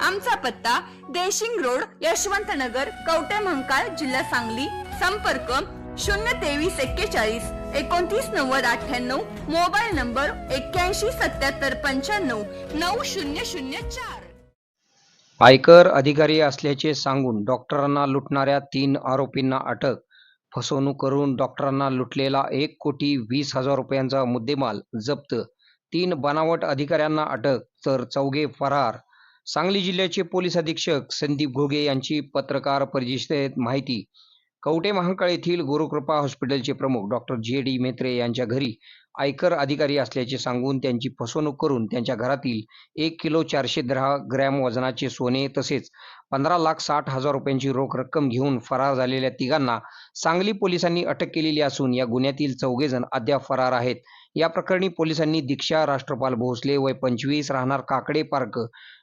आमचा पत्ता देशिंग रोड यशवंत नगर कवटे महंकाळ जिल्हा सांगली. संपर्क शून्य तेवीस एक्केचाळीस एकोणतीस नव्वद अठ्ठ्याण्णव. मोबाईल नंबर एक्क्याऐंशी सत्याहत्तर पंच्याण्णव नऊ शून्य शून्य चार. आयकर अधिकारी असल्याचे सांगून डॉक्टरांना लुटणाऱ्या तीन आरोपींना अटक. फसवणूक करून डॉक्टरांना लुटलेला एक कोटी वीस हजार रुपयांचा मुद्देमाल जप्त. तीन बनावट अधिकाऱ्यांना अटक तर चौघे फरार. सांगली जिल्ह्याचे पोलीस अधीक्षक संदीप घोगे यांची पत्रकार परिषदेत माहिती. कवटे महांकाळ येथील गुरुकृपा हॉस्पिटलचे प्रमुख डॉक्टर जे डी मेत्रे यांच्या घरी आयकर अधिकारी असल्याचे सांगून त्यांची फसवणूक करून त्यांच्या घरातील एक किलो चारशे दहा ग्रॅम वजनाचे सोने तसेच पंधरा लाख साठ हजार रुपयांची रोख रक्कम घेऊन फरार झालेल्या तिघांना सांगली पोलिसांनी अटक केलेली असून या गुन्ह्यातील चौघेजण अद्याप फरार आहेत. या प्रकरणी पोलिसांनी दीक्षा राष्ट्रपाल भोसले वय पंचवीस राहणार Kakade park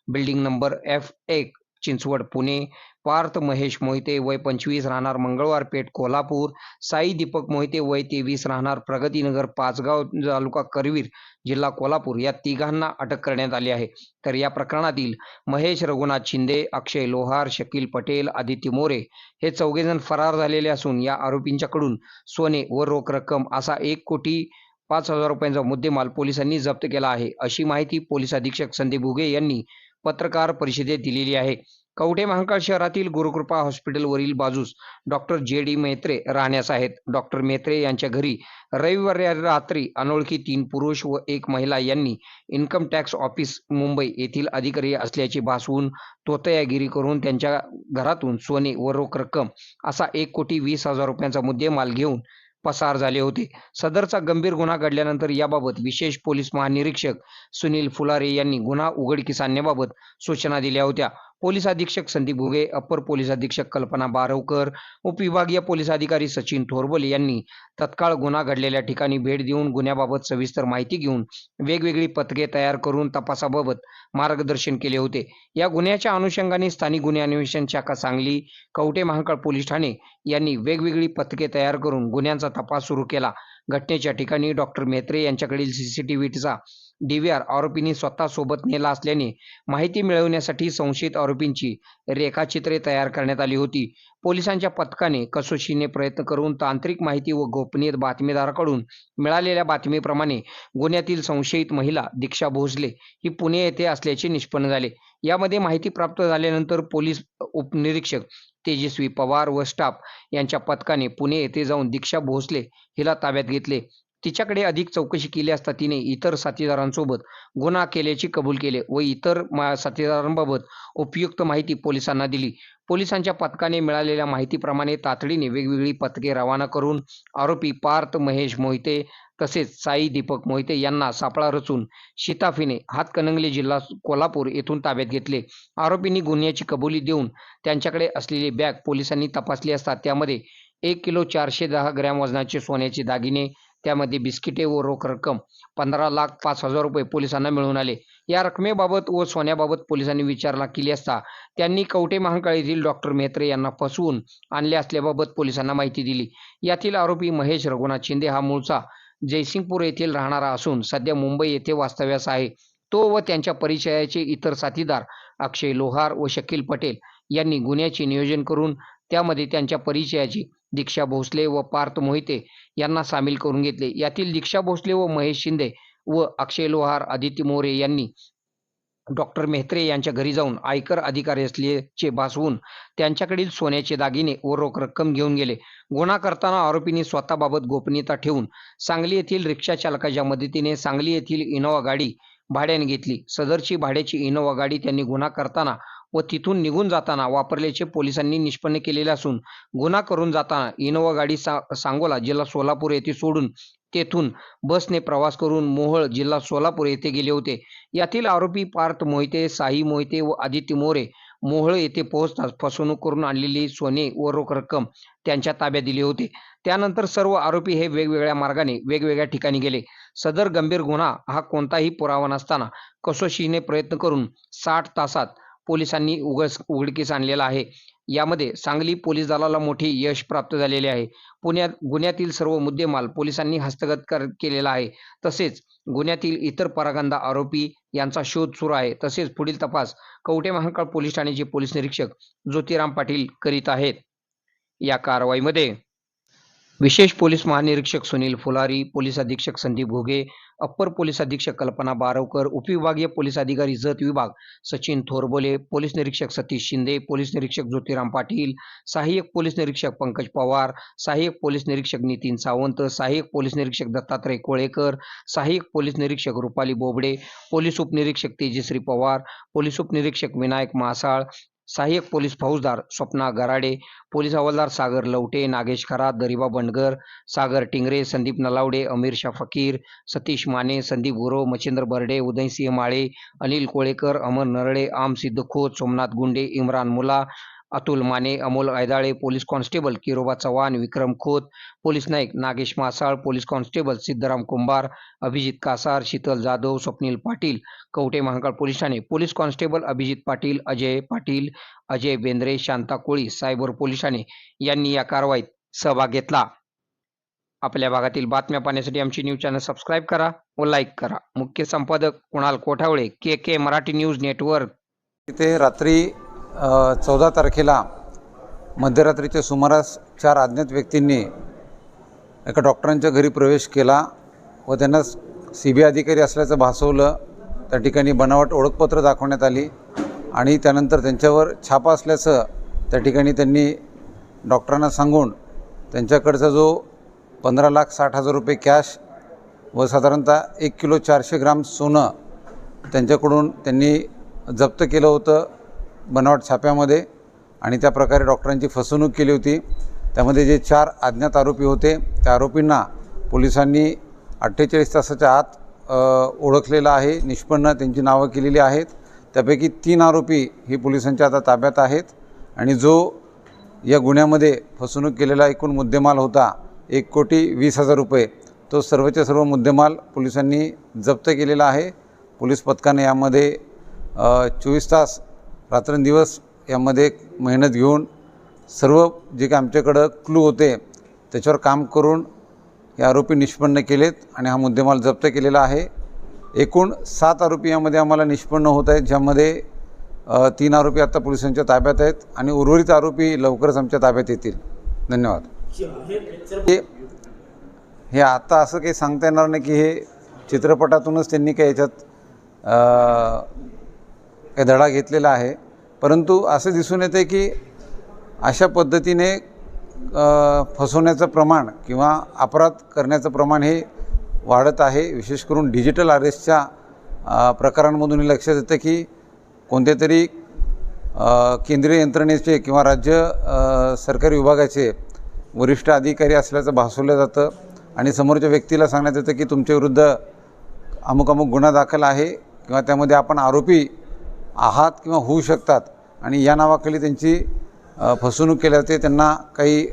building number F एक चिंचवड पुणे. पार्थ महेश मोहिते वय पंचवीस राहणार मंगळवार पेठ कोल्हापूर. साई दीपक मोहिते वय तेवीस राहणार प्रगतीनगर पाचगाव तालुका करवीर जिल्हा कोल्हापूर. या तिघांना अटक करण्यात आली आहे. तर या प्रकरणातील महेश रघुनाथ शिंदे अक्षय लोहार शकील पटेल आदित्य मोरे हे चौघेजण फरार झालेले असून या आरोपींच्याकडून सोने व रोख रक्कम असा एक कोटी पाच हजार रुपयांचा मुद्देमाल पोलिसांनी जप्त केला आहे. अशी माहिती पोलीस अधीक्षक संदीप घुगे यांनी पत्रकार परिषदेत दिलेली आहे. कवठे महांकाळ शहरातील गुरुकृपा हॉस्पिटलवरील बाजूस डॉक्टर जे डी मेत्रे राहण्यास आहेत. डॉक्टर मेत्रे यांच्या घरी रविवारी रात्री अनोळखी तीन पुरुष व एक महिला यांनी इन्कम टॅक्स ऑफिस मुंबई येथील अधिकारी असल्याचे भासवून तोतयागिरी करून त्यांच्या घरातून सोने व रोख रक्कम असा एक कोटी वीस हजार रुपयांचा मुद्देमाल घेऊन पसार झाले होते. सदरचा गंभीर गुन्हा घडल्यानंतर याबाबत विशेष पोलीस महानिरीक्षक सुनील फुलारे यांनी गुन्हा उघडकीस आणण्याबाबत सूचना दिल्या होत्या. पोलीस अधीक्षक संदीप घुगे अप्पर पोलीस अधीक्षक कल्पना बारवकर उपविभागीय पोलीस अधिकारी सचिन थोरबल यांनी तत्काळ गुन्हा घडलेल्या ठिकाणी भेट देऊन गुन्ह्याबाबत सविस्तर माहिती घेऊन वेगवेगळी पथके तयार करून तपासाबाबत मार्गदर्शन केले होते. या गुन्ह्याच्या अनुषंगाने स्थानिक गुन्हे अन्वेषण शाखा सांगली कवटे महांकाळ पोलीस ठाणे यांनी वेगवेगळी पथके तयार करून गुन्ह्यांचा तपास सुरू केला. घटनेच्या ठिकाणी डॉक्टर मेत्रे यांच्याकडील सीसीटीव्हीचा डीव्हीआर आरोपींनी स्वतः सोबत नेला असल्याने माहिती मिळवण्यासाठी संशयित आरोपींची रेखाचित्रे तयार करण्यात आली होती. पोलिसांच्या पथकाने कसोशीने प्रयत्न करून तांत्रिक माहिती व गोपनीय बातमीदाराकडून मिळालेल्या बातमीप्रमाणे गुन्ह्यातील संशयित महिला दीक्षा भोसले ही पुणे येथे असल्याचे निष्पन्न झाले. यामध्ये माहिती प्राप्त झाल्यानंतर पोलीस उपनिरीक्षक तेजस्वी पवार व स्टाफ यांच्या पथकाने पुणे येथे जाऊन दीक्षा भोसले हिला ताब्यात घेतले. तिच्याकडे अधिक चौकशी केली असता तिने इतर साथीदारांसोबत गुन्हा केल्याचे कबूल केले व इतर मा- साथीदारांबाबत उपयुक्त माहिती पोलिसांना दिली. पोलिसांच्या पथकाने मिळालेल्या माहितीप्रमाणे तातडीने वेगवेगळी पथके रवाना करून आरोपी पार्थ महेश मोहिते तसेच साई दीपक मोहिते यांना सापळा रचून शिताफीने हातकणंगले जिल्हा कोल्हापूर येथून ताब्यात घेतले. आरोपींनी गुन्ह्याची कबुली देऊन त्यांच्याकडे असलेली बॅग पोलिसांनी तपासली असता त्यामध्ये एक किलो चारशे दहा ग्रॅम वजनाचे सोन्याचे दागिने त्यामध्ये बिस्किटे व रोख रक्कम पंधरा लाख पाच हजार रुपये पोलिसांना मिळून आले. या रकमेबाबत व सोन्याबाबत पोलिसांनी विचारणा केली असता त्यांनी कवटे महांकाळ येथील डॉक्टर मेत्रे यांना फसवून आणले असल्याबाबत पोलिसांना माहिती दिली. यातील आरोपी महेश रघुनाथ शिंदे हा मूळचा जयसिंगपूर येथील राहणारा असून सध्या मुंबई येथे वास्तव्यास आहे. तो व त्यांच्या परिचयाचे इतर साथीदार अक्षय लोहार व शकील पटेल यांनी गुन्ह्याचे नियोजन करून त्यामध्ये त्यांच्या परिचयाची दीक्षा भोसले व पार्थ मोहिते यांना सामील करून घेतले. यातील दीक्षा भोसले व महेश शिंदे व अक्षय लोहार आदित्य मोरे यांनी डॉक्टर मेहत्रे यांच्या घरी जाऊन आयकर अधिकारी असल्याचे भासवून त्यांच्याकडील सोन्याचे दागिने व रोख रक्कम घेऊन गेले. गुन्हा करताना आरोपींनी स्वतःबाबत गोपनीयता ठेवून सांगली येथील रिक्षा चालकाच्या मदतीने सांगली येथील इनोवा गाडी भाड्याने घेतली. सदरची भाड्याची इनोवा गाडी त्यांनी गुन्हा करताना व तिथून निघून जाताना वापरल्याचे पोलिसांनी निष्पन्न केलेले असून गुन्हा करून जाताना इनोवा गाडी सा सांगोला जिल्हा सोलापूर येथे सोडून तेथून बसने प्रवास करून मोहळ जिल्हा सोलापूर येथे गेले होते. यातील आरोपी पार्थ मोहिते साई मोहिते व आदित्य मोरे मोहळ येथे पोहोचताच फसवणूक करून आणलेली सोने व रोख रक्कम त्यांच्या ताब्यात दिली होती. त्यानंतर सर्व आरोपी हे वेगवेगळ्या मार्गाने वेगवेगळ्या ठिकाणी गेले. सदर गंभीर गुन्हा हा कोणताही पुरावा नसताना कसोशीने प्रयत्न करून साठ तासात पोलिसांनी उघस उघडकीस आणलेला आहे. यामध्ये सांगली पोलीस दलाला मोठे यश प्राप्त झालेले आहे. पुण्यात गुन्ह्यातील सर्व मुद्देमाल पोलिसांनी हस्तगत कर केलेला आहे. तसेच गुन्ह्यातील इतर परागंदा आरोपी यांचा शोध सुरू आहे. तसेच पुढील तपास कवटे महांकाळ पोलीस ठाण्याचे पोलीस निरीक्षक ज्योतिराम पाटील करीत आहेत. या कारवाईमध्ये विशेष पोलीस महानिरीक्षक सुनील फुलारी पोलीस अधीक्षक संदीप घोगे अप्पर पोलीस अधीक्षक कल्पना बारवकर उपविभागीय पोलीस अधिकारी जत विभाग सचिन थोरबोले पोलीस निरीक्षक सतीश शिंदे पोलीस निरीक्षक ज्योतिराम पाटील सहाय्यक पोलीस निरीक्षक पंकज पवार सहाय्यक पोलीस निरीक्षक नितीन सावंत सहाय्यक पोलीस निरीक्षक दत्तात्रय कोळेकर सहाय्यक पोलीस निरीक्षक रुपाली बोबडे पोलीस उपनिरीक्षक तेजश्री पवार पोलीस उपनिरीक्षक विनायक मासाळ सहाय्यक पोलीस फौजदार स्वप्ना गराडे पोलीस हवालदार सागर लवटे नागेश खरात दरिबा बंडगर सागर टिंगरे संदीप नलावडे अमीर शाह फकीर सतीश माने संदीप गुरव मच्छिंद्र बर्डे उदयसिंह माळे अनिल कोळेकर अमर नरळे आम सिद्ध Khot Somnath Gunde Imran Mulla Atul Mane Amol Aidale police constable Kiroba Chavan Vikram Khot police Naik Nagesh Masal police constable Siddharam Kumbhar Abhijit Kasar Sheetal Jadhav Swapnil Patil Kavathe Mahakal police Thane police constable Abhijit Patil Ajay Patil Ajay Bendre Shanta Koli cyber police Thane यांनी या कारवाईत सहभाग घेतला. आपल्या भागातील बातम्या पाहण्यासाठी आमची न्यूज चॅनल सबस्क्राईब करा व लाईक करा. मुख्य संपादक Kunal Kothawale K K Marathi news network. तिथे रात्री चौदा तारखेला मध्यरात्रीच्या सुमारास चार अज्ञात व्यक्तींनी एका डॉक्टरांच्या घरी प्रवेश केला व त्यांना सी बी आय अधिकारी असल्याचं भासवलं. त्या ठिकाणी बनावट ओळखपत्र दाखवण्यात आली आणि त्यानंतर त्यांच्यावर छापा असल्याचं त्या ठिकाणी त्यांनी डॉक्टरांना सांगून त्यांच्याकडचा जो पंधरा लाख साठ हजार रुपये कॅश व साधारणतः एक किलो चारशे ग्राम सोनं त्यांच्याकडून त्यांनी जप्त केलं होतं. बनावट छाप्यामध्ये आणि त्या प्रकारे डॉक्टरांची फसवणूक केली होती. त्यामध्ये जे चार अज्ञात आरोपी होते त्या आरोपींना पोलिसांनी अठ्ठेचाळीस तासाच्या आत ओळखलेलं आहे. निष्पन्न त्यांची नावं केलेली आहेत. त्यापैकी तीन आरोपी ही पोलिसांच्या आता ताब्यात आहेत आणि जो या गुन्ह्यामध्ये फसवणूक केलेला एकूण मुद्देमाल होता एक कोटी वीस हजार रुपये तो सर्वच्या सर्व मुद्देमाल पोलिसांनी जप्त केलेला आहे. पोलीस पथकाने यामध्ये चोवीस तास रात्रंदिवस यामध्ये मेहनत घेऊन सर्व जे काही आमच्याकडं क्लू होते त्याच्यावर काम करून हे आरोपी निष्पन्न केलेत आणि हा मुद्देमाल जप्त केलेला आहे. एकूण सात आरोपी यामध्ये आम्हाला निष्पन्न होत आहेत ज्यामध्ये तीन आरोपी आता पोलिसांच्या ताब्यात आहेत आणि उर्वरित आरोपी लवकरच आमच्या ताब्यात येतील. धन्यवाद. हे हे आता असं काही सांगता येणार नाही की हे चित्रपटातूनच त्यांनी काही याच्यात धडा घेतलेला आहे. परंतु असं दिसून येते की अशा पद्धतीने फसवण्याचं प्रमाण किंवा अपराध करण्याचं प्रमाण हे वाढत आहे. विशेष करून डिजिटल अरेस्टच्या प्रकारांमधून हे लक्षात येतं की कोणत्या तरी केंद्रीय यंत्रणेचे किंवा राज्य सरकारी विभागाचे वरिष्ठ अधिकारी असल्याचं भासवलं जातं आणि समोरच्या व्यक्तीला सांगण्यात येतं की तुमच्याविरुद्ध अमुक अमुक गुन्हा दाखल आहे किंवा त्यामध्ये आपण आरोपी आहात किंवा होऊ शकतात. आणि या नावाखाली त्यांची फसवणूक केली जाते. त्यांना काही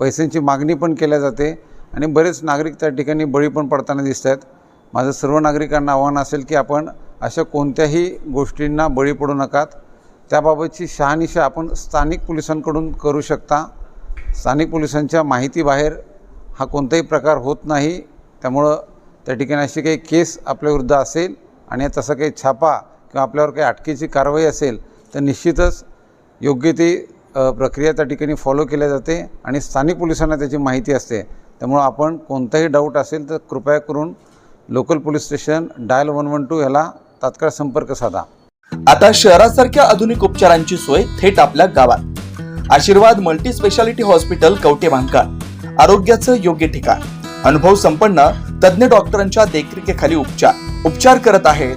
पैशांची मागणी पण केल्या जाते. आणि बरेच नागरिक त्या ठिकाणी बळी पण पडताना दिसत आहेत. माझं सर्व नागरिकांना आव्हान असेल की आपण अशा कोणत्याही गोष्टींना बळी पडू नकात. त्याबाबतची शहानिशा आपण स्थानिक पोलिसांकडून करू शकता. स्थानिक पोलिसांच्या माहितीबाहेर हा कोणताही प्रकार होत नाही. त्यामुळं त्या ठिकाणी अशी काही केस आपल्याविरुद्ध असेल आणि तसा काही छापा किंवा आपल्यावर काही अटकेची कारवाई असेल तर निश्चितच योग्य ती प्रक्रिया त्या ठिकाणी फॉलो केल्या जाते आणि स्थानिक पोलिसांना त्याची माहिती असते. त्यामुळं आपण कोणताही डाऊट असेल तर कृपया करून local police station dial one one two ह्याला तात्काळ संपर्क साधा. आता शहरासारख्या आधुनिक उपचारांची सोय थेट आपल्या गावात. Ashirwad multi speciality hospital Kavathe Mahankal आरोग्याचं योग्य ठिकाण. अनुभव संपन्न तज्ञ डॉक्टरांच्या देखरेखीखाली उपचार. उपचार करत आहेत